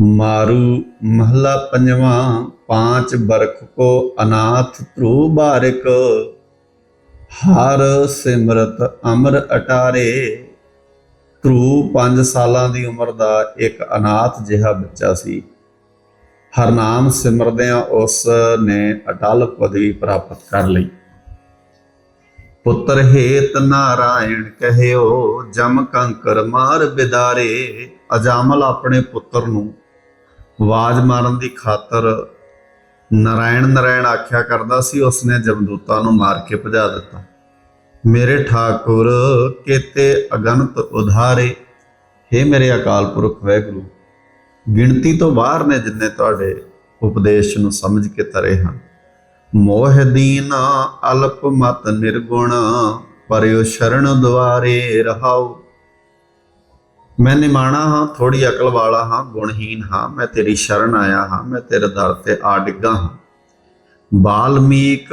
ਮਾਰੂ ਮਹਲਾ ਪੰਜਵਾਂ, ਪਾਂਚ ਬਰਖ ਕੋ ਅਨਾਥ ਧਰੂ ਬਾਰਿਕ। ਹਰ ਸਿਮਰਤ ਅਮਰ ਅਟਾਰੇ, ਧਰੂ 5 ਸਾਲਾਂ ਦੀ ਉਮਰ ਦਾ ਇੱਕ ਅਨਾਥ ਜਿਹਾ ਬੱਚਾ ਸੀ। ਹਰਨਾਮ ਸਿਮਰਦਿਆਂ ਉਸ ਨੇ ਅਟਲ ਪਦਵੀ ਪ੍ਰਾਪਤ ਕਰ ਲਈ। ਪੁੱਤਰ ਹੇਤ ਨਾਰਾਇਣ ਕਹਿਓ, ਜਮ ਕੰਕਰ ਮਾਰ ਬਿਦਾਰੇ, ਅਜਾਮਲ ਆਪਣੇ ਪੁੱਤਰ ਨੂੰ ਆਵਾਜ਼ ਮਾਰਨ ਦੀ ਖਾਤਰ ਨਾਰਾਇਣ ਨਾਰਾਇਣ ਆਖਿਆ ਕਰਦਾ ਸੀ, ਉਸਨੇ ਜਮਦੂਤਾਂ ਨੂੰ ਮਾਰ ਕੇ ਭਜਾ ਦਿੱਤਾ। ਮੇਰੇ ਠਾਕੁਰ, ਕੇਤੇ ਅਗਨਤ ਉਧਾਰੇ हे ਮੇਰੇ ਅਕਾਲ ਪੁਰਖ ਵਾਹਿਗੁਰੂ ਗਿਣਤੀ ਤੋਂ ਬਾਹਰ ਨੇ ਜਿੰਨੇ ਤੁਹਾਡੇ ਉਪਦੇਸ਼ ਨੂੰ ਸਮਝ ਕੇ ਤਰੇ ਹਨ। ਮੋਹ ਦੀਨ ਅਲਪ ਮਤ ਨਿਰਗੁਣ ਪਰਿਓ ਸ਼ਰਨ ਦੁਆਰੇ ਰਹਾਉ ਮੈਂ ਨਿਮਾਣਾ ਹਾਂ ਥੋੜੀ ਅਕਲ ਵਾਲਾ ਹਾਂ ਗੁਣਹੀਨ ਹਾਂ, ਮੈਂ ਤੇਰੀ ਸ਼ਰਨ ਆਇਆ ਹਾਂ, ਮੈਂ ਤੇਰੇ ਦਰ ਤੇ ਆ ਡਿੱਗਾ ਹਾਂ। ਬਾਲਮੀਕ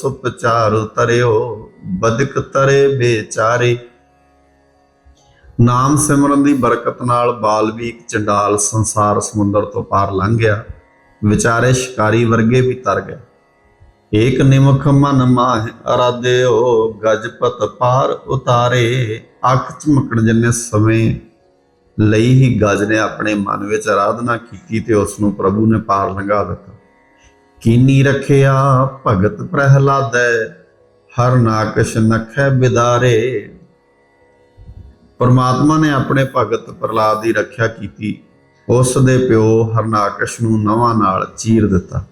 ਸੁਪਚਾਰ ਤਰਿਓ ਬਦਕ ਤਰੇ ਬੇਚਾਰੇ। ਨਾਮ ਸਿਮਰਨ ਦੀ ਬਰਕਤ ਨਾਲ ਬਾਲਮੀਕ ਚੰਡਾਲ ਸੰਸਾਰ ਸਮੁੰਦਰ ਤੋਂ ਪਾਰ ਲੰਘ ਗਿਆ। ਵਿਚਾਰੇ ਸ਼ਿਕਾਰੀ ਵਰਗੇ ਵੀ ਤਰ ਗਏ। ਏਕ ਨਿਮਖ ਮਨ ਮਾਹ ਅਰਾਧਿਓ, ਗਜਪਤ ਪਾਰ ਉਤਾਰੇ। ਅੱਖ ਚਮਕਣ ਜਿੰਨੇ ਸਮੇਂ ਲਈ ਹੀ ਗਜ ਨੇ ਆਪਣੇ ਮਨ ਵਿੱਚ ਆਰਾਧਨਾ ਕੀਤੀ ਤੇ ਉਸ ਨੂੰ ਪ੍ਰਭੂ ਨੇ ਪਾਰ ਲੰਘਾ ਦਿੱਤਾ। ਕੀਨੀ ਰੱਖਿਆ ਭਗਤ ਪ੍ਰਹਿਲਾਦੈ, ਹਰ ਨਾਕਸ਼ ਨਖੈ ਬਿਦਾਰੇ। ਪਰਮਾਤਮਾ ਨੇ ਆਪਣੇ ਭਗਤ ਪ੍ਰਹਲਾਦ ਦੀ ਰੱਖਿਆ ਕੀਤੀ। ਉਸ ਦੇ ਪਿਓ ਹਰਨਾਕਸ਼ ਨੂੰ ਨਵਾਂ ਨਾਲ ਚੀਰ ਦਿੱਤਾ।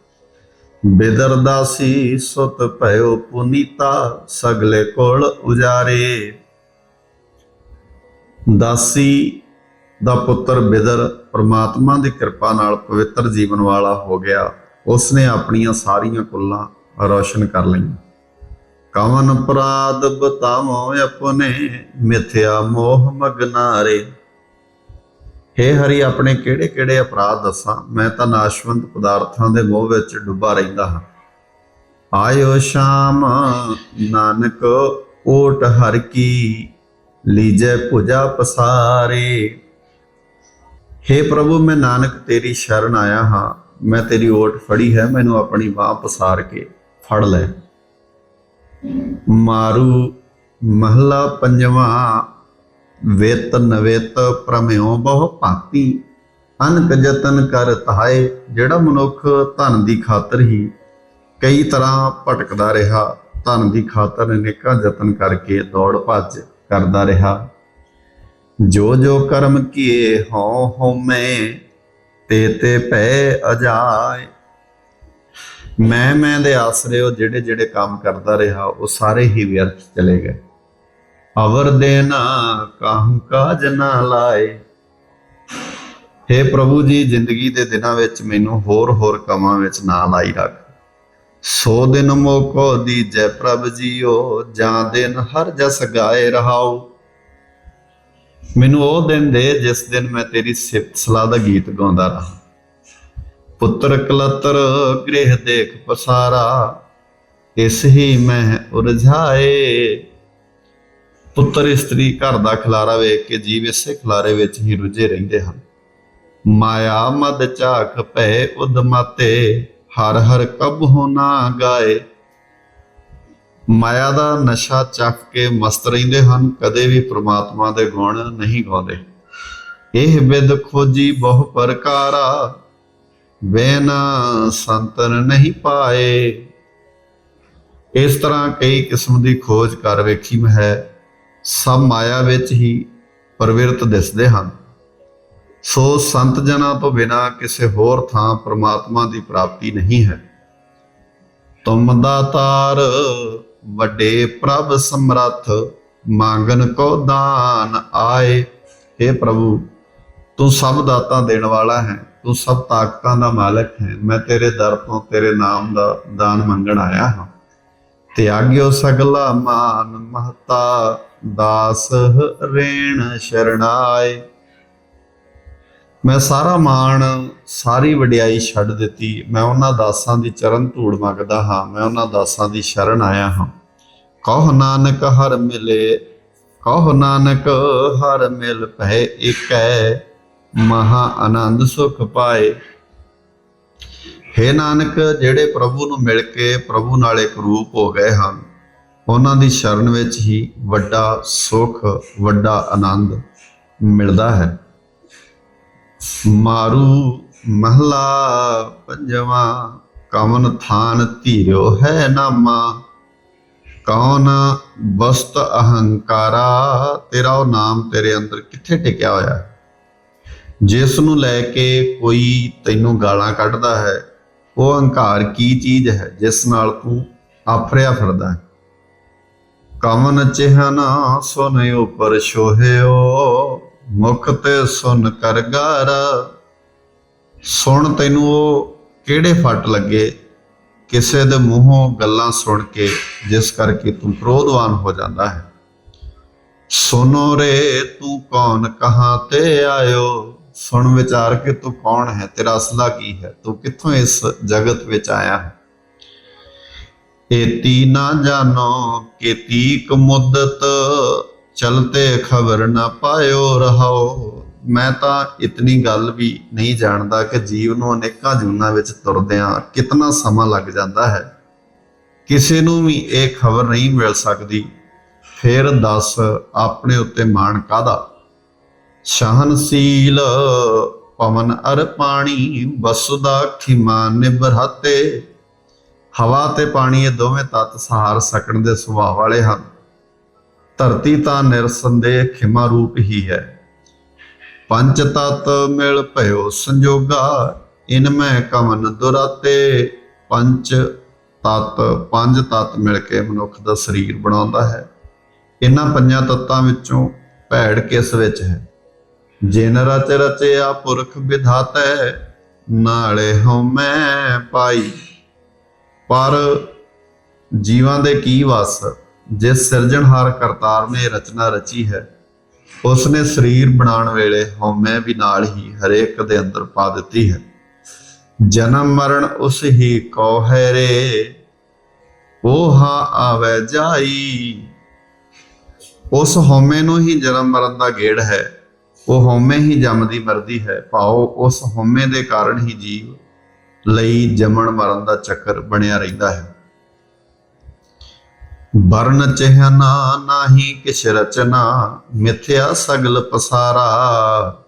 ਬੇਦਰਦਾਸੀ ਸੁਤ ਭਇਓ ਪੁਨੀਤਾ, ਸਗਲੇ ਕੋਲ ਉਜਾਰੇ। ਦਾਸੀ ਦਾ ਪੁੱਤਰ ਬਿਦਰ ਪ੍ਰਮਾਤਮਾ ਦੀ ਕਿਰਪਾ ਨਾਲ ਪਵਿੱਤਰ ਜੀਵਨ ਵਾਲਾ ਹੋ ਗਿਆ। ਉਸ ਨੇ ਆਪਣੀਆਂ ਸਾਰੀਆਂ ਕੁੱਲਾਂ ਰੋਸ਼ਨ ਕਰ ਲਈਆਂ। ਕਵਨ ਅਪਰਾਧ ਬਤਾਵੋ ਆਪਣੇ ਮਿਥਿਆ ਮੋਹ ਮਗਨਾਰੇ ਹੇ ਹਰੀ, ਆਪਣੇ ਕਿਹੜੇ ਕਿਹੜੇ ਅਪਰਾਧ ਦੱਸਾਂ? ਮੈਂ ਤਾਂ ਨਾਸ਼ਵੰਤ ਪਦਾਰਥਾਂ ਦੇ ਮੋਹ ਵਿੱਚ ਡੁੱਬਾ ਰਹਿੰਦਾ ਹਾਂ। ਆਇਓ ਸ਼ਾਮ, ਨਾਨਕ ਓਟ ਹਰ ਕੀ ਲੀਜੈ ਪੁਜਾ ਪਸਾਰੇ। ਹੇ ਪ੍ਰਭੂ, ਮੈਂ ਨਾਨਕ ਤੇਰੀ ਸ਼ਰਨ ਆਇਆ ਹਾਂ। ਮੈਂ ਤੇਰੀ ਓਟ ਫੜੀ ਹੈ, ਮੈਨੂੰ ਆਪਣੀ ਬਾਹ ਪਸਾਰ ਕੇ ਫੜ ਲੈ। ਮਾਰੂ ਮਹਲਾ ਪੰਜਵਾਂ, ਵੇਤ ਨਵੇਤ ਪ੍ਰਮਿਓ ਬਹੁ ਭਾਤੀ। ਅਨਕ ਜਤਨ ਕਰ ਤਹਾਏ ਜਿਹੜਾ ਮਨੁੱਖ ਧਨ ਦੀ ਖਾਤਰ ਹੀ ਕਈ ਤਰ੍ਹਾਂ ਭਟਕਦਾ ਰਿਹਾ, ਧਨ ਦੀ ਖਾਤਰ ਅਨੇਕਾਂ ਯਤਨ ਕਰਕੇ ਦੌੜ ਭੱਜ ਕਰਦਾ ਰਿਹਾ। ਜੋ ਜੋ ਕਰਮ ਕੀਏ ਹਉ ਹਉਮੈ ਤੇ ਤੇ ਭੈ ਅਜਾਏ। ਮੈਂ ਮੈਂ ਦੇ ਆਸਰੇ ਉਹ ਜਿਹੜੇ ਜਿਹੜੇ ਕੰਮ ਕਰਦਾ ਰਿਹਾ, ਉਹ ਸਾਰੇ ਹੀ ਵਿਅਰਥ ਚਲੇ ਗਏ। ਅਵਰ ਦੇਨਾ ਕਾਹੂ ਕਾਜ ਨਾ ਲਾਏ। हे ਪ੍ਰਭੂ ਜੀ, ਜ਼ਿੰਦਗੀ ਦੇ ਦਿਨਾਂ ਵਿੱਚ ਮੈਨੂੰ ਹੋਰ ਹੋਰ ਕੰਮਾਂ ਵਿੱਚ ਨਾ ਲਾਈ ਰੱਖ। ਸੋ ਦਿਨ ਮੋਕੋ ਦੀ ਜੈ ਪ੍ਰਭ ਜੀਓ, ਜਾਂ ਦਿਨ ਹਰ ਜਸ ਗਾਏ ਰਹਾਓ। ਮੈਨੂੰ ਉਹ ਦਿਨ ਦੇ ਜਿਸ ਦਿਨ ਮੈਂ ਤੇਰੀ ਸਿਫਤ ਸਲਾਹ ਦਾ ਗੀਤ ਗਾਉਂਦਾ ਰਹਾ। ਪੁੱਤਰ ਕਲਤਰ, ਗ੍ਰਹਿ ਦੇਖ ਪਸਾਰਾ, ਇਸ ਹੀ ਮੈਂ ਉਰਝਾਏ। ਪੁੱਤਰ ਇਸਤਰੀ ਘਰ ਦਾ ਖਲਾਰਾ ਵੇਖ ਕੇ ਜੀਵ ਇਸੇ ਖਲਾਰੇ ਵਿੱਚ ਹੀ ਰੁੱਝੇ ਰਹਿੰਦੇ ਹਨ। ਮਾਇਆ ਮਦ ਝਾਕ ਭੈ ਉਦਮਾਤੇ ਹਰ ਹਰ ਕਬ ਹੋਣਾ ਗਾਏ। ਮਾਇਆ ਦਾ ਨਸ਼ਾ ਚੱਕ ਕੇ ਮਸਤ ਰਹਿੰਦੇ ਹਨ, ਕਦੇ ਵੀ ਪ੍ਰਮਾਤਮਾ ਦੇ ਗੁਣ ਨਹੀਂ ਗਾਉਂਦੇ। ਇਹ ਵਿਦ ਖੋਜੀ ਬਹੁ ਪ੍ਰਕਾਰਾ ਬੇਨ ਸੰਤਨ ਨਹੀਂ ਪਾਏ। ਇਸ ਤਰ੍ਹਾਂ ਕਈ ਕਿਸਮ ਦੀ ਖੋਜ ਕਰ ਵੇਖੀ ਮੈਂ ਹੈ, ਸਭ ਮਾਇਆ ਵਿੱਚ ਹੀ ਪ੍ਰਵਿਰਤ ਦਿਸਦੇ ਹਨ। ਸੋ ਸੰਤ ਜਨਾਂ ਤੋਂ ਬਿਨਾ ਕਿਸੇ ਹੋਰ ਥਾਂ ਪ੍ਰਮਾਤਮਾ ਦੀ ਪ੍ਰਾਪਤੀ ਨਹੀਂ ਹੈ। ਤੁਮ ਦਾਤਾਰ ਵੱਡੇ ਪ੍ਰਭ ਸਮਰੱਥ ਮੰਗਨ ਕੋ ਦਾਨ ਆਏ। हे ਪ੍ਰਭੂ, ਤੂੰ ਸਭ ਦਾਤਾਂ ਦੇਣ ਵਾਲਾ ਹੈ, ਤੂੰ ਸਭ ਤਾਕਤਾਂ ਦਾ ਮਾਲਕ ਹੈ। ਮੈਂ ਤੇਰੇ ਦਰ ਤੋਂ ਤੇਰੇ ਨਾਮ ਦਾ ਦਾਨ ਮੰਗਣ ਆਇਆ ਹਾਂ। ਤਿਆਗਿਓ ਸਗਲਾ ਮਾਨ ਮਹਤਾ, ਦਾਸ ਰੇਣ ਸ਼ਰਣਾਏ ਮੈਂ ਸਾਰਾ ਮਾਣ, ਸਾਰੀ ਵਡਿਆਈ ਛੱਡ ਦਿੱਤੀ। ਮੈਂ ਉਹਨਾਂ ਦਾਸਾਂ ਦੀ ਚਰਨ ਧੂੜ ਮੰਗਦਾ ਹਾਂ। ਮੈਂ ਉਹਨਾਂ ਦਾਸਾਂ ਦੀ ਸ਼ਰਨ ਆਇਆ ਹਾਂ। ਕਹ ਨਾਨਕ ਹਰ ਮਿਲੇ, ਕਹੋ ਨਾਨਕ ਹਰ ਮਿਲ ਭੈ ਇਕੈ ਮਹਾ ਆਨੰਦ ਸੁਖ ਪਾਏ। ਹੇ ਨਾਨਕ, ਜਿਹੜੇ ਪ੍ਰਭੂ ਨੂੰ ਮਿਲ ਕੇ ਪ੍ਰਭੂ ਨਾਲ ਇੱਕ ਰੂਪ ਹੋ ਗਏ ਹਨ, ਉਹਨਾਂ ਦੀ ਸ਼ਰਨ ਵਿੱਚ ਹੀ ਵੱਡਾ ਸੁਖ, ਵੱਡਾ ਆਨੰਦ ਮਿਲਦਾ ਹੈ। ਮਾਰੂ ਮਹਲਾ ਪੰਜਵਾ ਕਮਨ ਥਾਨ ਧੀਰਿਓ ਹੈ ਨਾਮਾ। ਕੌਣ ਬਸਤ ਅਹੰਕਾਰਾ, ਤੇਰਾ ਉਹ ਨਾਮ ਤੇਰੇ ਅੰਦਰ ਕਿੱਥੇ ਟਿਕਿਆ ਹੋਇਆ? ਜਿਸ ਨੂੰ ਲੈ ਕੇ ਕੋਈ ਤੈਨੂੰ ਗਾਲਾਂ ਕੱਢਦਾ ਹੈ, ਉਹ ਅਹੰਕਾਰ ਕੀ ਚੀਜ਼ ਹੈ ਜਿਸ ਨਾਲ ਤੂੰ ਆਫਰਿਆ ਫਿਰਦਾ ਹੈ? ਕਮਨ ਚਿਹਨਾ ਸੁਨ ਉਪਰ ਸ਼ੋਹਿਓ ਮੁਖ ਤੇ ਸੁਨ ਕਰ ਗਾਰ। ਸੁਣ ਤੈਨੂੰ ਉਹ ਕਿਹੜੇ ਫੱਟ ਲੱਗੇ? ਕਿਸੇ ਦੇ ਮੂੰਹੋਂ ਗੱਲਾਂ ਸੁਣ ਕੇ, ਜਿਸ ਕਰਕੇ ਤੂੰ ਕ੍ਰੋਧਵਾਨ ਹੋ ਜਾਂਦਾ ਹੈ। ਸੁਨੋ ਰੇ, ਤੂੰ ਕੌਣ? ਕਹਾਂ ਤੇ ਆਇਓ? ਸੁਣ ਵਿਚਾਰ ਕੇ ਤੂੰ ਕੌਣ ਹੈ? ਤੇਰਾ ਅਸਲਾ ਕੀ ਹੈ? ਤੂੰ ਕਿੱਥੋਂ ਇਸ ਜਗਤ ਵਿੱਚ ਆਇਆ ਹੈ? ਏਤੀ ਨਾ ਜਾਣੋ ਕਿ ਤੀਕ ਮੁੱਦਤ। ਚਲਤੇ ਖਬਰ ਨਾ ਪਾਇਓ ਰਹਾਓ। ਮੈਂ ਤਾਂ ਇਤਨੀ ਗੱਲ ਵੀ ਨਹੀਂ ਜਾਣਦਾ ਕਿ ਜੀਵ ਨੂੰ ਅਨੇਕਾਂ ਜੂਨਾਂ ਵਿੱਚ ਤੁਰਦਿਆਂ ਕਿੰਨਾ ਸਮਾਂ ਲੱਗ ਜਾਂਦਾ ਹੈ। ਕਿਸੇ ਨੂੰ ਵੀ ਇਹ ਖਬਰ ਨਹੀਂ ਮਿਲ ਸਕਦੀ। ਫਿਰ ਦੱਸ ਆਪਣੇ ਉੱਤੇ ਮਾਣ ਕਾਦਾ ਸਹਨਸ਼ੀਲ ਪਵਨ ਅਰ ਪਾਣੀ ਵਸੁਦਾ ਖਿਮਾਨ ਨਿਭਰਤੇ। ਹਵਾ ਤੇ ਪਾਣੀ ਇਹ ਦੋਵੇਂ ਤੱਤ ਸਹਾਰ ਸਕਣ ਦੇ ਸੁਭਾਅ ਵਾਲੇ ਹਨ। ਧਰਤੀ ਤਾਂ ਨਿਰਸੰਦੇਹ ਖਿਮਾ ਰੂਪ ਹੀ ਹੈ। ਪੰਜ ਤਤ ਮਿਲ ਭਇਓ ਸੰਜੋਗਾ, ਇਨ ਮੈਂ ਕਮਨ ਦੁਰਾਤੇ। ਪੰਜ ਤਤ ਪੰਜ ਤਤ ਮਿਲ ਕੇ ਮਨੁੱਖ ਦਾ ਸਰੀਰ ਬਣਾਉਂਦਾ ਹੈ। ਇਹਨਾਂ ਪੰਜਾਂ ਤੱਤਾਂ ਵਿੱਚੋਂ ਭੈੜ ਕਿਸ ਵਿੱਚ ਹੈ? ਜਿਨ ਰਚ ਰਚਿਆ ਪੁਰਖ ਵਿਧਾਤੈ, ਨਾਲੇ ਹਉਮੈ ਪਾਈ। ਪਰ ਜੀਵਾਂ ਦੇ ਕੀ ਵਸ? ਜਿਸ ਸਿਰਜਣਹਾਰ ਕਰਤਾਰ ਨੇ ਰਚਨਾ ਰਚੀ ਹੈ ਉਸ ਨੇ ਸਰੀਰ ਬਣਾਉਣ ਵੇਲੇ ਹਉਮੈ ਵੀ ਨਾਲ ਹੀ ਹਰੇਕ ਦੇ ਅੰਦਰ ਪਾ ਦਿੱਤੀ ਹੈ। ਜਨਮ ਮਰਨ ਉਸ ਹੀ ਕੋ ਹੈ ਰੇ ਉਹ ਹਾ ਆਵੇ ਜਾਈ। ਉਸ ਹਉਮੈ ਨੂੰ ਹੀ ਜਨਮ ਮਰਨ ਦਾ ਗੇੜ ਹੈ, ਉਹ ਹਉਮੈ ਹੀ ਜੰਮਦੀ ਮਰਦੀ ਹੈ। ਭਾਉ ਉਸ ਹਉਮੈ ਦੇ ਕਾਰਨ ਹੀ ਜੀਵ ਲਈ ਜੰਮਣ ਮਰਨ ਦਾ ਚੱਕਰ ਬਣਿਆ ਰਹਿੰਦਾ ਹੈ। ਵਰਨ ਚਿਹਨਾ ਨਾਹੀ ਕਿਛ ਰਚਨਾ, ਮਿਥਿਆ ਸਗਲ ਪਸਾਰਾ।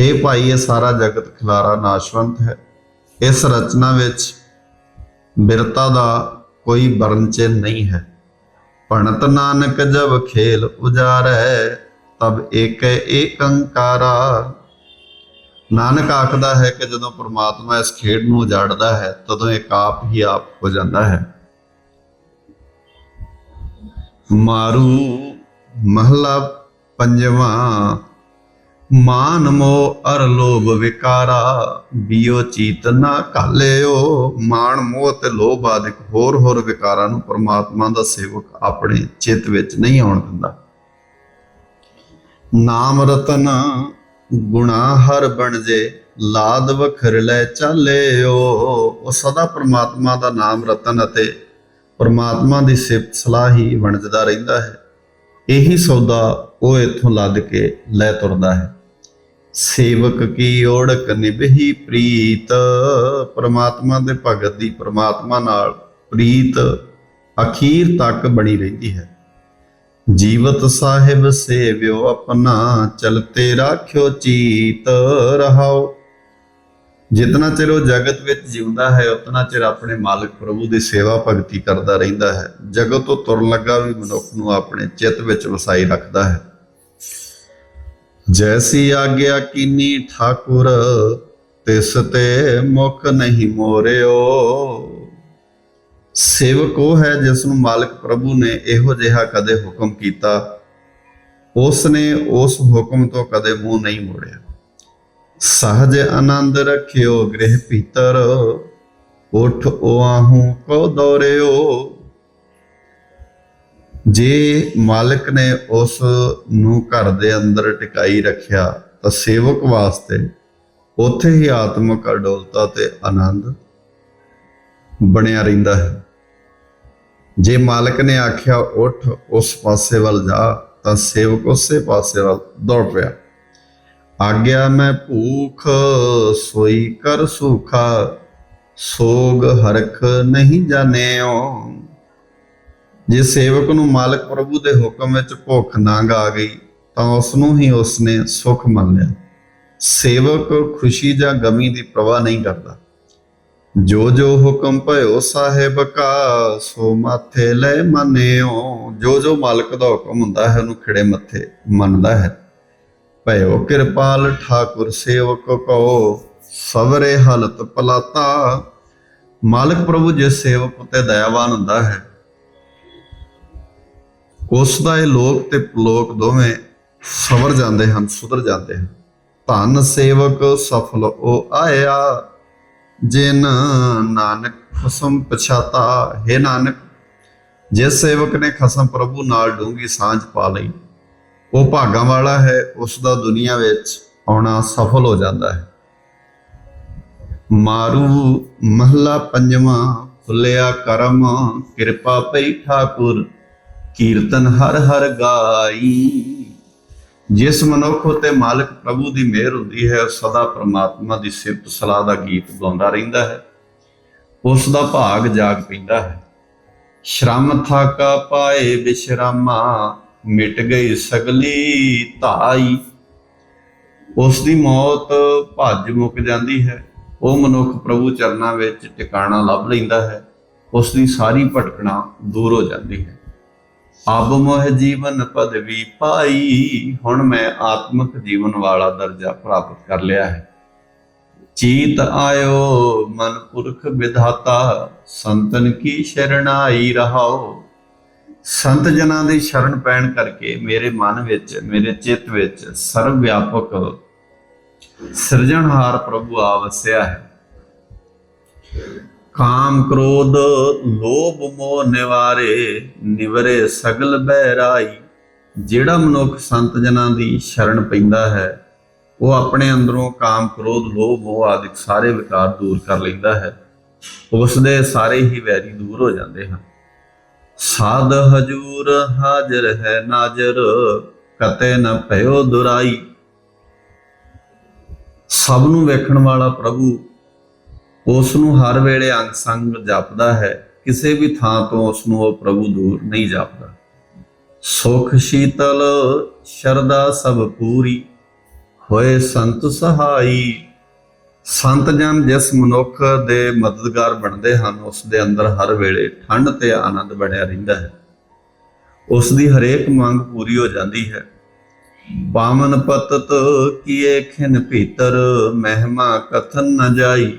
हे ਭਾਈ, ਇਹ ਸਾਰਾ ਜਗਤ ਖਿਲਾਰਾ ਨਾਸ਼ਵੰਤ ਹੈ। ਇਸ ਰਚਨਾ ਵਿੱਚ ਬਿਰਤਾ ਦਾ ਕੋਈ ਬਰਨ ਚਿੰਨ ਨਹੀਂ ਹੈ। ਭਣਤ ਨਾਨਕ ਜਬ ਖੇਲ ਉਜਾਰੈ, ਤਬ ਏਕ ਏਕੰਕਾਰਾ ਨਾਨਕ ਆਖਦਾ ਹੈ ਕਿ ਜਦੋਂ ਪ੍ਰਮਾਤਮਾ ਇਸ ਖੇਡ ਨੂੰ ਉਜਾੜਦਾ ਹੈ, ਤਦੋਂ ਇੱਕ ਆਪ ਹੀ ਆਪ ਹੋ ਜਾਂਦਾ ਹੈ। ਮਾਰੂ ਮਹਲਾ ਪੰਜਵਾ, ਮਾਨ ਮੋ ਅਰ ਲੋਭ ਵਿਕਾਰਾ, ਬਿਓ ਚੀਤ ਨਾ ਮਾਨ ਮੋਹ ਤੇ ਲੋਭ ਆਦਿਕ ਹੋਰ ਹੋਰ ਵਿਕਾਰਾਂ ਨੂੰ ਪਰਮਾਤਮਾ ਦਾ ਸੇਵਕ ਆਪਣੇ ਚਿੱਤ ਵਿੱਚ ਨਹੀਂ ਆਉਣ ਦਿੰਦਾ। ਨਾਮ ਰਤਨ ਗੁਣਾ ਹਰ ਬਣ ਜੇ, ਲਾਦ ਵਖਰ ਲੈ ਚਾਲਿਓ। ਉਹ ਸਦਾ ਪ੍ਰਮਾਤਮਾ ਦਾ ਨਾਮ ਰਤਨ ਅਤੇ ਪਰਮਾਤਮਾ ਦੀ ਸਿਫਤ ਸਲਾਹ ਹੀ ਵੰਡਦਾ ਰਹਿੰਦਾ ਹੈ। ਇਹੀ ਸੌਦਾ ਉਹ ਇੱਥੋਂ ਲੱਦ ਕੇ ਲੈ ਤੁਰਦਾ ਹੈ। ਸੇਵਕ ਕੀ ਓੜਕ ਨਿਭਹੀ ਪ੍ਰੀਤ? ਪਰਮਾਤਮਾ ਦੇ ਭਗਤ ਦੀ ਪਰਮਾਤਮਾ ਨਾਲ ਪ੍ਰੀਤ ਅਖੀਰ ਤੱਕ ਬਣੀ ਰਹਿੰਦੀ ਹੈ। ਜੀਵਤ ਸਾਹਿਬ ਸੇਵਿਓ ਆਪਣਾ, ਚਲਤੇ ਰਾਖਿਓ ਚੀਤ ਰਹਾਓ। ਜਿਤਨਾ ਚਿਰ ਉਹ ਜਗਤ ਵਿੱਚ ਜਿਉਂਦਾ ਹੈ, ਉਤਨਾ ਚਿਰ ਆਪਣੇ ਮਾਲਕ ਪ੍ਰਭੂ ਦੀ ਸੇਵਾ ਭਗਤੀ ਕਰਦਾ ਰਹਿੰਦਾ ਹੈ। ਜਗਤ ਤੋਂ ਤੁਰਨ ਲੱਗਾ ਵੀ ਮਨੁੱਖ ਨੂੰ ਆਪਣੇ ਚਿੱਤ ਵਿੱਚ ਵਸਾਈ ਰੱਖਦਾ ਹੈ। ਜੈਸੀ ਆਗਿਆ ਕੀਨੀ ਠਾਕੁਰ, ਤਿਸ ਤੇ ਮੁਖ ਨਹੀਂ ਮੋਰਿਓ। ਸੇਵਕ ਉਹ ਹੈ ਜਿਸ ਨੂੰ ਮਾਲਕ ਪ੍ਰਭੂ ਨੇ ਇਹੋ ਜਿਹਾ ਕਦੇ ਹੁਕਮ ਕੀਤਾ ਉਸ ਨੇ ਉਸ ਹੁਕਮ ਤੋਂ ਕਦੇ ਮੂੰਹ ਨਹੀਂ ਮੋੜਿਆ। ਸਹਜ ਆਨੰਦ ਰਖਿਓ, ਗ੍ਰਹਿ ਭੀਤਰ। ਉਠ 오ਆਹੂ ਕੋ ਦੌਰਿਓ। ਜੇ ਮਾਲਕ ਨੇ ਉਸ ਨੂੰ ਘਰ ਦੇ ਅੰਦਰ ਟਿਕਾਈ ਰੱਖਿਆ, ਤਾਂ ਸੇਵਕ ਵਾਸਤੇ ਉੱਥੇ ਹੀ ਆਤਮਿਕ ਅਡੋਲਤਾ ਤੇ ਆਨੰਦ ਬਣਿਆ ਰਹਿੰਦਾ ਹੈ। ਜੇ ਮਾਲਕ ਨੇ ਆਖਿਆ, ਉੱਠ ਉਸ ਪਾਸੇ ਵੱਲ ਜਾ, ਤਾਂ ਸੇਵਕ ਉਸੇ ਪਾਸੇ ਵੱਲ ਦੌੜ ਪਿਆ। ਆਗਿਆ ਮੈਂ ਭੂਖ, ਸੋਈ ਕਰ ਸੁਖਾ, ਸੋਗ ਹਰਖ ਨਹੀਂ ਜਾਣਿਓ। ਜੇ ਸੇਵਕ ਨੂੰ ਮਾਲਕ ਪ੍ਰਭੂ ਦੇ ਹੁਕਮ ਵਿੱਚ ਭੁੱਖ ਨੰਗ ਆ ਗਈ, ਤਾਂ ਉਸ ਨੂੰ ਹੀ ਉਸਨੇ ਸੁਖ ਮੰਨ ਲਿਆ। ਸੇਵਕ ਖੁਸ਼ੀ ਜਾਂ ਗਮੀ ਦੀ ਪ੍ਰਵਾਹ ਨਹੀਂ ਕਰਦਾ। ਜੋ ਜੋ ਹੁਕਮ ਭਇਓ ਸਾਹਿਬ ਕਾ, ਸੋ ਮਾਥੇ ਲੈ ਮੰਨਿਓ। ਜੋ ਜੋ ਮਾਲਕ ਦਾ ਹੁਕਮ ਹੁੰਦਾ ਹੈ, ਉਹਨੂੰ ਖਿੜੇ ਮੱਥੇ ਮੰਨਦਾ ਹੈ। ਭਇਓ ਕਿਰਪਾਲ ਠਾਕੁਰ ਸੇਵਕ ਕੋ ਸਵਰੇ ਹਲਤ ਪਲਾਤਾ। ਮਾਲਕ ਪ੍ਰਭੂ ਜਿਸ ਸੇਵਕ ਉਤੇ ਦਇਆਵਾਨ ਹੁੰਦਾ ਹੈ, ਉਸ ਦਾ ਇਹ ਲੋਕ ਤੇ ਲੋਕ ਦੋਵੇਂ ਸਵਰ ਜਾਂਦੇ ਹਨ, ਸੁਧਰ ਜਾਂਦੇ ਹਨ। ਧਨ ਸੇਵਕ ਸਫਲ ਉਹ ਆਇਆ, ਜਿਨ ਨਾਨਕ ਖਸਮ ਪਛਾਤਾ। ਹੈ ਨਾਨਕ, ਜਿਸ ਸੇਵਕ ਨੇ ਖਸਮ ਪ੍ਰਭੂ ਨਾਲ ਡੂੰਗੀ ਸਾਂਝ ਪਾ ਲਈ ਉਹ ਭਾਗਾਂ ਵਾਲਾ ਹੈ, ਉਸ ਦਾ ਦੁਨੀਆ ਵਿੱਚ ਆਉਣਾ ਸਫਲ ਹੋ ਜਾਂਦਾ ਹੈ। ਮਾਰੂ ਮਹਲਾ ਪੰਜਵਾਂ ਖੁੱਲਿਆ ਕਰਮ, ਕਿਰਪਾ ਪਈ ਠਾਕੁਰ, ਕੀਰਤਨ ਹਰ ਹਰ ਗਾਈ। ਜਿਸ ਮਨੁੱਖ ਉਤੇ ਮਾਲਕ ਪ੍ਰਭੂ ਦੀ ਮਿਹਰ ਹੁੰਦੀ ਹੈ, ਉਹ ਸਦਾ ਪ੍ਰਮਾਤਮਾ ਦੀ ਸਿਫਤ ਸਲਾਹ ਦਾ ਗੀਤ ਗਾਉਂਦਾ ਰਹਿੰਦਾ ਹੈ। ਉਸ ਦਾ ਭਾਗ ਜਾਗ ਪੈਂਦਾ ਹੈ। ਸ਼ਰਮ ਥਾਕਾ ਪਾਏ ਵਿਸ਼ਰਾਮਾ ਮਿਟ ਗਈ ਸਗਲੀ ਧਾਈ। ਉਸ ਦੀ ਮੌਤ ਭੱਜ ਮੁੱਕ ਜਾਂਦੀ ਹੈ। ਉਹ ਮਨੁੱਖ ਪ੍ਰਭੂ ਚਰਨਾਂ ਵਿੱਚ ਟਿਕਾਣਾ ਲੱਭ ਲੈਂਦਾ ਹੈ। ਉਸ ਦੀ ਸਾਰੀ ਭਟਕਣਾ ਦੂਰ ਹੋ ਜਾਂਦੀ ਹੈ। ਅਬ ਮੋਹ ਜੀਵਨ ਪਦਵੀ ਪਾਈ, ਹੁਣ ਮੈਂ ਆਤਮਿਕ ਜੀਵਨ ਵਾਲਾ ਦਰਜਾ ਪ੍ਰਾਪਤ ਕਰ ਲਿਆ ਹੈ। ਚੀਤ ਆਇਓ, ਮਨ ਪੁਰਖ ਵਿਧਾਤਾ, ਸੰਤਨ ਕੀ ਸ਼ਰਣਾਈ ਰਹਾਓ। ਸੰਤ ਜਨਾਂ ਦੀ ਸ਼ਰਨ ਪੈਣ ਕਰਕੇ ਮੇਰੇ ਮਨ ਵਿੱਚ, ਮੇਰੇ ਚਿੱਤ ਵਿੱਚ ਸਰਵ ਵਿਆਪਕ ਸਿਰਜਣਹਾਰ ਪ੍ਰਭੂ ਆ ਵਸਿਆ ਹੈ। ਕਾਮ ਕ੍ਰੋਧ, ਲੋਭ ਮੋਹ ਨਿਵਾਰੇ, ਨਿਵਰੇ ਸਗਲ ਬਹਿਰਾਈ, ਜਿਹੜਾ ਮਨੁੱਖ ਸੰਤ ਜਨਾਂ ਦੀ ਸ਼ਰਨ ਪੈਂਦਾ ਹੈ, ਉਹ ਆਪਣੇ ਅੰਦਰੋਂ ਕਾਮ ਕ੍ਰੋਧ, ਲੋਭ ਮੋਹ ਆਦਿਕ ਸਾਰੇ ਵਿਕਾਰ ਦੂਰ ਕਰ ਲੈਂਦਾ ਹੈ। ਉਸ ਦੇ ਸਾਰੇ ਹੀ ਵੈਰੀ ਦੂਰ ਹੋ ਜਾਂਦੇ ਹਨ। ਸਾਧ ਹਜੂਰ ਹਾਜ਼ਰ ਹੈ ਨਾਜ਼ਰ, ਕਤੇ ਨ ਭਇਓ ਦੁਰਾਈ। ਸਭ ਨੂੰ ਵੇਖਣ ਵਾਲਾ ਪ੍ਰਭੂ, ਉਸ ਨੂੰ ਹਰ ਵੇਲੇ ਅੰਗ ਸੰਗ ਜਪਦਾ ਹੈ, ਕਿਸੇ ਵੀ ਥਾਂ ਤੋਂ ਉਸ ਨੂੰ ਉਹ ਪ੍ਰਭੂ ਦੂਰ ਨਹੀਂ ਜਾਪਦਾ। ਸੁਖ ਸ਼ੀਤਲ ਸ਼ਰਦਾ ਸਭ ਪੂਰੀ, ਹੋਏ ਸੰਤ ਸਹਾਈ। ਸੰਤ ਜਨ ਜਿਸ ਮਨੁੱਖ ਦੇ ਮਦਦਗਾਰ ਬਣਦੇ ਹਨ, ਉਸ ਦੇ ਅੰਦਰ ਹਰ ਵੇਲੇ ਠੰਡ ਤੇ ਆਨੰਦ ਬਣਿਆ ਰਹਿੰਦਾ ਹੈ। ਉਸ ਦੀ ਹਰੇਕ ਮੰਗ ਪੂਰੀ ਹੋ ਜਾਂਦੀ ਹੈ। ਪਾਵਨ ਪਤਤ ਕੀਏ ਖਿਨ ਭੀਤਰ, ਮਹਿਮਾ ਕਥਨ ਨ ਜਾਈ।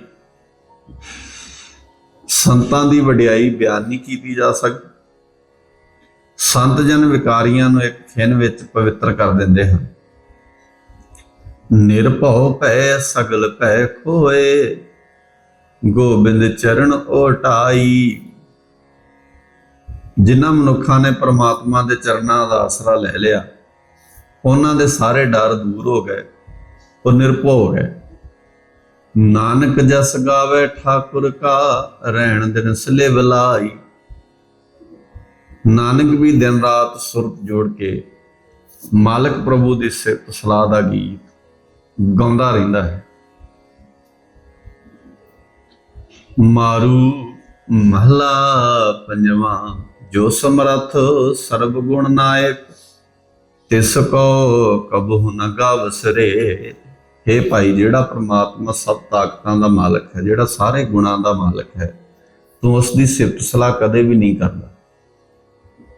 ਸੰਤਾਂ ਦੀ ਵਡਿਆਈ ਬਿਆਨ ਨਹੀਂ ਕੀਤੀ ਜਾ ਸਕਦੀ। ਸੰਤ ਜਨ ਵਿਕਾਰੀਆਂ ਨੂੰ ਇੱਕ ਖਿਨ ਵਿੱਚ ਪਵਿੱਤਰ ਕਰ ਦਿੰਦੇ ਹਨ। ਨਿਰਭਉ ਭੈ ਸਗਲ ਭੈ ਖੋਏ, ਗੋਬਿੰਦ ਚਰਨ ਓਟਾਈ। ਜਿਨ੍ਹਾਂ ਮਨੁੱਖਾਂ ਨੇ ਪ੍ਰਮਾਤਮਾ ਦੇ ਚਰਨਾਂ ਦਾ ਆਸਰਾ ਲੈ ਲਿਆ, ਉਹਨਾਂ ਦੇ ਸਾਰੇ ਡਰ ਦੂਰ ਹੋ ਗਏ, ਉਹ ਨਿਰਭਉ ਹੋ ਗਏ ਨਾਨਕ ਜਸ ਗਾਵੇ ਠਾਕੁਰ ਕਾ, ਰਹਿਣ ਦਿਨ ਸਲੇ ਬਲਾਈ ਨਾਨਕ ਵੀ ਦਿਨ ਰਾਤ ਸੁਰਤ ਜੋੜ ਕੇ, ਮਾਲਕ ਪ੍ਰਭੂ ਦੀ ਸਿਫਤ ਸਲਾਹ ਦਾ ਗੀਤ। ਗਾਉਂਦਾ ਰਹਿੰਦਾ ਹੈ। ਮਾਰੂ ਮਹਲਾ ਪੰਜਵਾਂ, ਜੋ ਸਮਰਥ ਸਰਬ ਗੁਣ ਨਾਇਕ, ਤਿਸ ਕੋ ਕਬਹੁ ਨ ਗਾਵਸਰੇ हे ਭਾਈ, ਜਿਹੜਾ ਪ੍ਰਮਾਤਮਾ ਸਭ ਤਾਕਤਾਂ ਦਾ ਮਾਲਕ ਹੈ, ਜਿਹੜਾ ਸਾਰੇ ਗੁਣਾਂ ਦਾ ਮਾਲਕ ਹੈ, ਤੂੰ ਉਸ ਦੀ ਸਿਫਤ ਸਲਾਹ ਕਦੇ ਵੀ ਨਹੀਂ ਕਰਦਾ।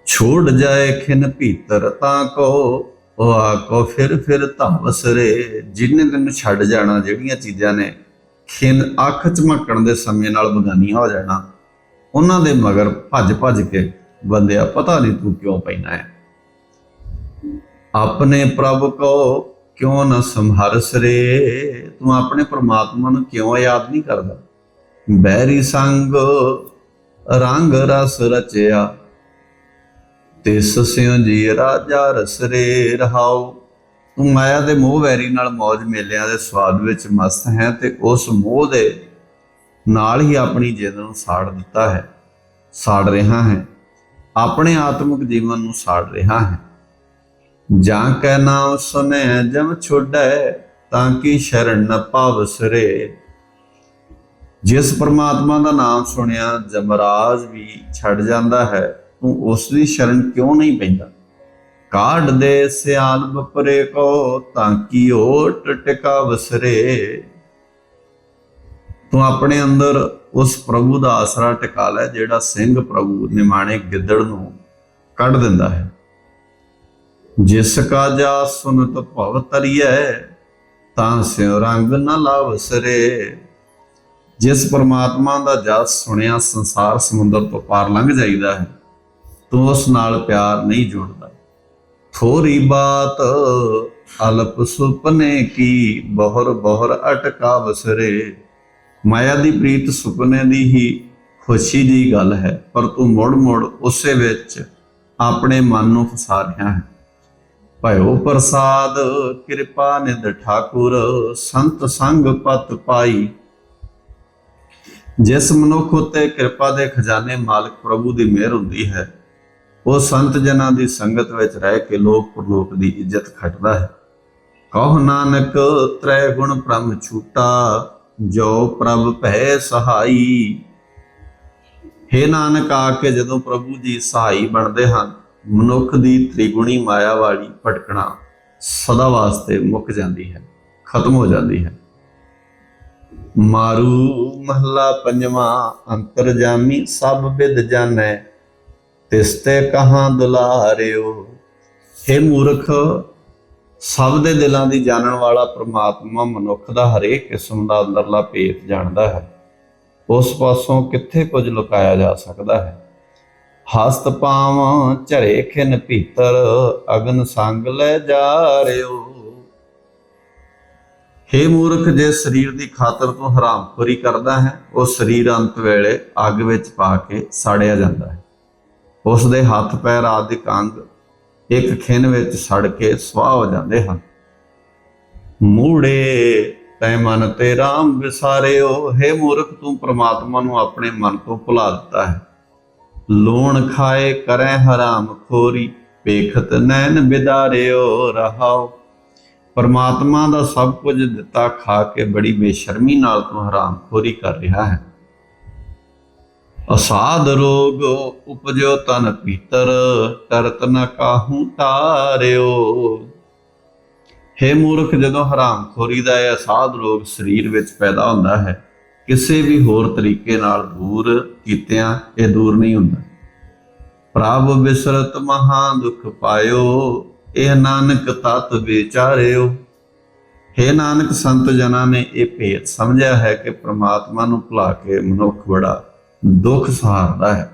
ਛੋੜ ਜਾਏ ਖਿਨ ਭੀਤਰ ਤਾਂ ਕੋ ਉਹ ਆਕੋ ਫਿਰ ਫਿਰ ਧਾਵਸਰੇ ਜਿੰਨੇ ਤੈਨੂੰ ਛੱਡ ਜਾਣਾ, ਜਿਹੜੀਆਂ ਚੀਜ਼ਾਂ ਨੇ, ਖਿਨ ਅੱਖ ਝਮਕਣ ਦੇ ਸਮੇਂ ਨਾਲ ਬਗਾਨੀਆਂ ਹੋ ਜਾਣਾ। ਉਹਨਾਂ ਦੇ ਮਗਰ ਭੱਜ ਭੱਜ ਕੇ ਬੰਦਿਆ, ਪਤਾ ਨਹੀਂ ਤੂੰ ਕਿਉਂ ਪੈਣਾ ਹੈ। ਆਪਣੇ ਪ੍ਰਭ ਕੋ ਕਿਉਂ ਨਾ ਸੰਹਰਸ ਰੇ ਤੂੰ ਆਪਣੇ ਪ੍ਰਮਾਤਮਾ ਨੂੰ ਕਿਉਂ ਯਾਦ ਨਹੀਂ ਕਰਦਾ? ਬੈਰੀ ਸੰਗ ਰੰਗ ਰਸ ਰਚਿਆ ਤਿਸ ਸਿਉ ਜੀ ਰਾਜਾ ਰਸਰੇ ਰਹਾਉ। ਤੂੰ ਮਾਇਆ ਦੇ ਮੋਹ ਵੈਰੀ ਨਾਲ ਮौज ਮੇਲਿਆਂ ਦੇ ਸਵਾਦ ਵਿੱਚ ਮਸਤ ਹੈ ਤੇ ਉਸ ਮੋਹ ਦੇ ਨਾਲ ਹੀ ਆਪਣੀ ਜਿੰਦ ਨੂੰ ਸਾੜ ਦਿੱਤਾ ਹੈ। ਸਾੜ ਰਿਹਾ ਹੈ। ਆਪਣੇ ਆਤਮਿਕ ਜੀਵਨ ਨੂੰ ਸਾੜ ਰਿਹਾ ਹੈ। ਜਾਂ ਕੈ ਨਾਮ ਸੁਨੈ, ਜਮ ਛੋੜੈ ਤਾਂ ਕਿ ਸ਼ਰਨ ਨ ਪਾਵਸਰੇ ਜਿਸ ਪਰਮਾਤਮਾ ਦਾ ਨਾਮ ਸੁਣਿਆ, ਜਮਰਾਜ ਵੀ ਛੱਡ ਜਾਂਦਾ ਹੈ। ਤੂੰ ਉਸ ਦੀ ਸ਼ਰਨ ਕਿਉਂ ਨਹੀਂ ਪੈਂਦਾ? ਕਾਢ ਦੇ ਸਿਆਲ ਬਪਰੇ ਕੋ ਤਾਂ ਕੀ ਓਟ ਟਿਕਾ ਵਸਰੇ? ਤੂੰ ਆਪਣੇ ਅੰਦਰ ਉਸ ਪ੍ਰਭੂ ਦਾ ਆਸਰਾ ਟਿਕਾ ਲੈ, ਜਿਹੜਾ ਸਿੰਘ ਪ੍ਰਭੂ ਨਿਮਾਣੇ ਗਿੱਦੜ ਨੂੰ ਕੱਢ ਦਿੰਦਾ ਹੈ। ਜਿਸ ਕਾ ਜਾ ਸੁਨਤ ਭਵ ਤਰੀਐ, ਤਾਂ ਸਿਉ ਰੰਗ ਨ ਲਾਵਸਰੇ। ਜਿਸ ਪਰਮਾਤਮਾ ਦਾ ਜਸ ਸੁਣਿਆ ਸੰਸਾਰ ਸਮੁੰਦਰ ਤੋਂ ਪਾਰ ਲੰਘ ਜਾਈਦਾ ਹੈ ਤੂੰ ਉਸ ਨਾਲ ਪਿਆਰ ਨਹੀਂ ਜੋੜਦਾ। ਥੋਰੀ ਬਾਤ ਅਲਪ ਸੁਪਨੇ ਕੀ, ਬਹੁਰ ਬਹੁਰ ਅਟਕਾ ਵਸਰੇ ਮਾਇਆ ਦੀ ਪ੍ਰੀਤ ਸੁਪਨੇ ਦੀ ਹੀ ਖੁਸ਼ੀ ਦੀ ਗੱਲ ਹੈ, ਪਰ ਤੂੰ ਮੁੜ ਮੁੜ ਉਸੇ ਵਿੱਚ ਆਪਣੇ ਮਨ ਨੂੰ ਫਸਾ ਰਿਹਾ ਹੈ। ਭਇਓ ਪ੍ਰਸਾਦ, ਕਿਰਪਾ ਨਿਧ ਠਾਕੁਰ, ਸੰਤ ਸੰਗ ਪਤ ਪਾਈ। ਜਿਸ ਮਨੁੱਖ ਉਤੇ ਕਿਰਪਾ ਦੇ ਖਜ਼ਾਨੇ ਮਾਲਕ ਪ੍ਰਭੂ ਦੀ ਮਿਹਰ ਹੁੰਦੀ ਹੈ ਉਹ ਸੰਤ ਜਨਾਂ ਦੀ ਸੰਗਤ ਵਿੱਚ ਰਹਿ ਕੇ ਲੋਕ ਪਰਲੋਕ ਦੀ ਇੱਜ਼ਤ ਖੱਟਦਾ ਹੈ। ਕਹੋ ਨਾਨਕ, ਤ੍ਰੈ ਗੁਣ ਪ੍ਰਮ ਛੂਟਾ, ਜੋ ਪ੍ਰਭ ਭੈ ਸਹਾਈ। ਹੇ ਨਾਨਕ, ਆ ਕੇ ਜਦੋਂ ਪ੍ਰਭੂ ਜੀ ਸਹਾਈ ਬਣਦੇ ਹਨ, ਮਨੁੱਖ ਦੀ ਤ੍ਰਿਗੁਣੀ ਮਾਇਆ ਵਾਲੀ ਭਟਕਣਾ ਸਦਾ ਵਾਸਤੇ ਮੁੱਕ ਜਾਂਦੀ ਹੈ, ਖਤਮ ਹੋ ਜਾਂਦੀ ਹੈ। ਮਾਰੂ ਮਹਲਾ ਪੰਜਵਾਂ, ਅੰਤਰਜਾਮੀ ਸਭ ਵਿਦ ਜਾਣੈ ਤਿਸਤੇ ਕਹਾਂ ਦੁਲਾਰਿਓ। ਇਹ ਮੂਰਖ, ਸਭ ਦੇ ਦਿਲਾਂ ਦੀ ਜਾਣਨ ਵਾਲਾ ਪ੍ਰਮਾਤਮਾ ਮਨੁੱਖ ਦਾ ਹਰੇਕ ਕਿਸਮ ਦਾ ਅੰਦਰਲਾ ਭੇਤ ਜਾਣਦਾ ਹੈ। ਉਸ ਪਾਸੋਂ ਕਿੱਥੇ ਕੁਝ ਲੁਕਾਇਆ ਜਾ ਸਕਦਾ ਹੈ? ਹਸਤ ਪਾਵਾਂ, ਝਰੇ ਖਿਨ ਭੀਤਰ, ਅਗਨ ਸੰਗ ਲੈ ਜਾ ਰਿਓ ਹੇ ਮੂਰਖ, ਜੇ ਸਰੀਰ ਦੀ ਖਾਤਰ ਤੋਂ ਹਰਾਮਖੋਰੀ ਕਰਦਾ ਹੈ, ਉਹ ਸਰੀਰ ਅੰਤ ਵੇਲੇ ਅੱਗ ਵਿੱਚ ਪਾ ਕੇ ਸਾੜਿਆ ਜਾਂਦਾ ਹੈ। ਉਸ ਦੇ ਹੱਥ ਪੈਰ ਆਦਿਕ ਅੰਗ ਇੱਕ ਖਿੰਨ ਵਿੱਚ ਸੜ ਕੇ ਸਵਾਹ ਹੋ ਜਾਂਦੇ ਹਨ। ਮੂੜੇ, ਤੈ ਮਨ ਤੇ ਰਾਮ ਵਿਸਾਰਿਓ, ਹੇ ਮੂਰਖ, ਤੂੰ ਪ੍ਰਮਾਤਮਾ ਨੂੰ ਆਪਣੇ ਮਨ ਤੋਂ ਭੁਲਾ ਦਿੱਤਾ ਹੈ। ਲੂਣ ਖਾਏ ਕਰੈ ਹਰਾਮ ਖੋਰੀ, ਵੇਖਤ ਨੈਣ ਬਿਦਾਰਿਓ ਰਹਾਓ। ਪਰਮਾਤਮਾ ਦਾ ਸਭ ਕੁਝ ਦਿੱਤਾ ਖਾ ਕੇ ਬੜੀ ਬੇਸ਼ਰਮੀ ਨਾਲ ਤੂੰ ਹਰਾਮ ਖੋਰੀ ਕਰ ਰਿਹਾ ਹੈ। ਅਸਾਧ ਰੋਗ ਉਪਜਿਓ ਤਨ ਪੀਤਰ ਕਰਤ ਨ ਕਾਹੂ ਤਾਰਿਓ। ਹੇ ਮੂਰਖ, ਜਦੋਂ ਹਰਾਮ ਖੋਰੀ ਦਾ ਇਹ ਅਸਾਧ ਰੋਗ ਸਰੀਰ ਵਿੱਚ ਪੈਦਾ ਹੁੰਦਾ ਹੈ, ਕਿਸੇ ਵੀ ਹੋਰ ਤਰੀਕੇ ਨਾਲ ਦੂਰ ਕੀਤਿਆਂ ਇਹ ਦੂਰ ਨਹੀਂ ਹੁੰਦਾ। ਪ੍ਰਭ ਬਿਸਰਤ ਮਹਾ ਦੁਖ ਪਾਇਓ, ਇਹ ਨਾਨਕ ਤਤ ਵਿਚਾਰਿਓ। हे ਨਾਨਕ ਸੰਤ ਜਨਾਂ ਨੇ ਇਹ ਭੇਦ ਸਮਝਿਆ ਹੈ ਕਿ ਪ੍ਰਮਾਤਮਾ ਨੂੰ ਭੁਲਾ ਕੇ ਮਨੁੱਖ ਬੜਾ ਦੁੱਖ ਸਹਾਰਦਾ ਹੈ।